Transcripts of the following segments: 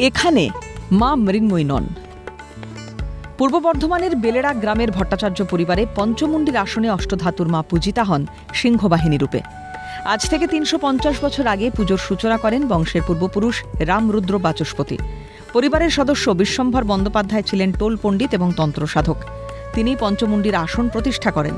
এখানে মা মৃন্ময়ী নন পূর্ব বর্ধমানের বেলেড়া গ্রামের ভট্টাচার্য পরিবারে পঞ্চমুণ্ডির আসনে অষ্টধাতুর মা পূজিতা হন সিংহবাহিনী রূপে। আজ থেকে তিনশো পঞ্চাশ বছর আগে পুজোর সূচনা করেন বংশের পূর্বপুরুষ রামরুদ্র বাচস্পতি। পরিবারের সদস্য বিশ্বম্ভর বন্দ্যোপাধ্যায় ছিলেন টোল পণ্ডিত এবং তন্ত্র সাধক। তিনি পঞ্চমুণ্ডির আসন প্রতিষ্ঠা করেন।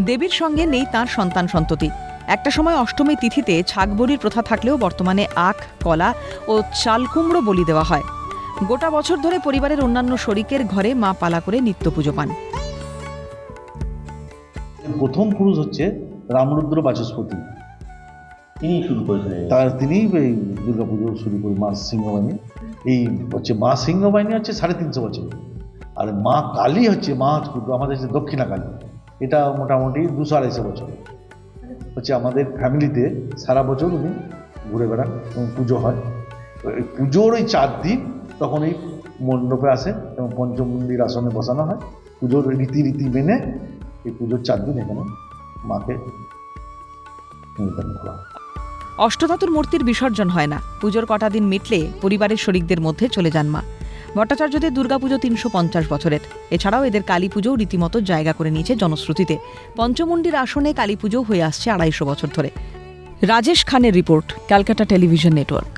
দেবীর সঙ্গে নেই তার সন্তান সন্ততি। একটা সময় অষ্টমী তিথিতে ছাগবলির প্রথা থাকলেও বর্তমানে আখ কলা ও চালকুমড়ো বলি দেওয়া হয়। গোটা বছর ধরে পরিবারের অন্যান্য শরিকের ঘরে মা পালা করে নিত্য পুজো পান। প্রথম পুরুষ হচ্ছে রামরুদ্র বাচস্পতি। তিনি শুরু করেছিলেন। তার তিনি এই দুর্গাপুজো শুরু করে মা সিংহবাহিনী। এই হচ্ছে মা সিংহবাহিনী হচ্ছে সাড়ে তিনশো বছর। আর মা কালী হচ্ছে মা আমাদের যে দক্ষিণা কালী এটা মোটামুটি দুশো আড়াইশো বছর। হচ্ছে আমাদের ফ্যামিলিতে সারা বছর উনি ঘুরে বেড়ান এবং পুজো হয়। এই পুজোর ওই চার দিন তখন এই মণ্ডপে আসে এবং পঞ্চমন্দির আসনে বসানো হয়। পুজোর রীতি রীতি মেনে এই পুজোর চার দিন এখানে মাকে নিবেদন করা অষ্টধাতুর মূর্তির বিসর্জন হয় না। পুজোর কটা দিন মিটলে পরিবারের শরিকদের মধ্যে চলে যান মা। ভট্টাচার্যদের দুর্গাপুজো তিনশো পঞ্চাশ বছরের। এছাড়াও এদের কালীপুজোও রীতিমতো জায়গা করে নিয়েছে জনশ্রুতিতে। পঞ্চমুন্ডির আসনে কালী পুজো হয়ে আসছে আড়াইশো বছর ধরে। রাজেশ খানের রিপোর্ট, ক্যালকাটা টেলিভিশন নেটওয়ার্ক।